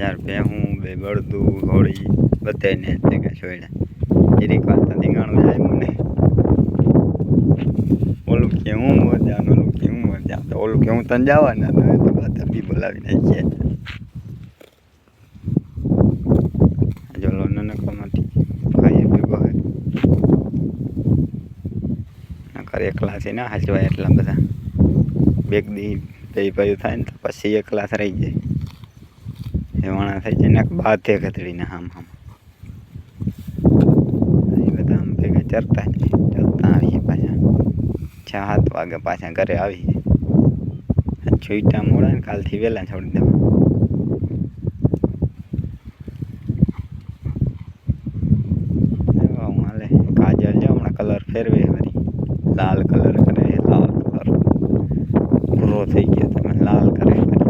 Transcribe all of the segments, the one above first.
યાર ભેહું બે બળદું, હોળી બધાને ભેગા છોડ્યા એની વાત ધીંગાણું જાય મને ઓલું કેવું મજા ઓલું કેવું મજા. તો ઓલું કેવું તને જવાના તો તો બધા બી બોલાવી નાખીએ. જો લોન નકોમાંથી ભાઈ ભેગો હોય. નકર એકલા છે ના હાચવાય એટલા બધા. બેગ દી, બે ભાઈ થાય ને તો પછી એકલા રહી જાય. એવાણા થઈ જાય ને બાથે ખતડીને હામ હામ. એ બધા આમ ભેગા ચરતા ચરતા આવીએ પાછા. છ, સાત વાગે પાછા ઘરે આવીએ. છૂટા મોડા ને કાલથી વહેલા છોડી દેવા કલર ફેરવે વળી લાલ કલર કરે, લાલ કલર પૂરો થઈ ગયો તમે લાલ કરે વળી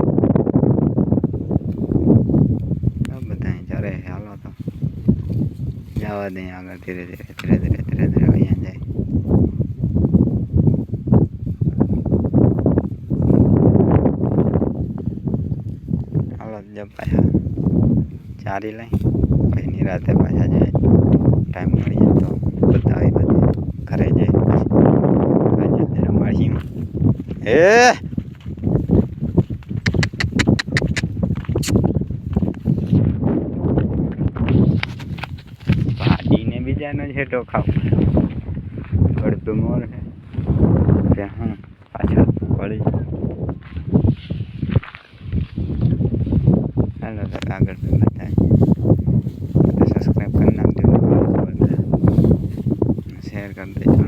આ બધા જરે હાલો તો જવા દે આગળ ધીરે ધીરે ધીરે ધીરે ધીરે ધીરે અહીંયા જાય હાલો જ પાછા ચારી લઈ પછી નિરાતે પાછા જાય ટાઈમ મળી જાય તો બધા આવી બધી ઘરે જાય પછી રમાડી એ મજાનો છે ટોખા અડધો મોર છે ત્યાં પાછા વળી ચાલો આગળ બતાય સબસ્ક્રાઈબ કરી નાખજો શેર કરી દેજો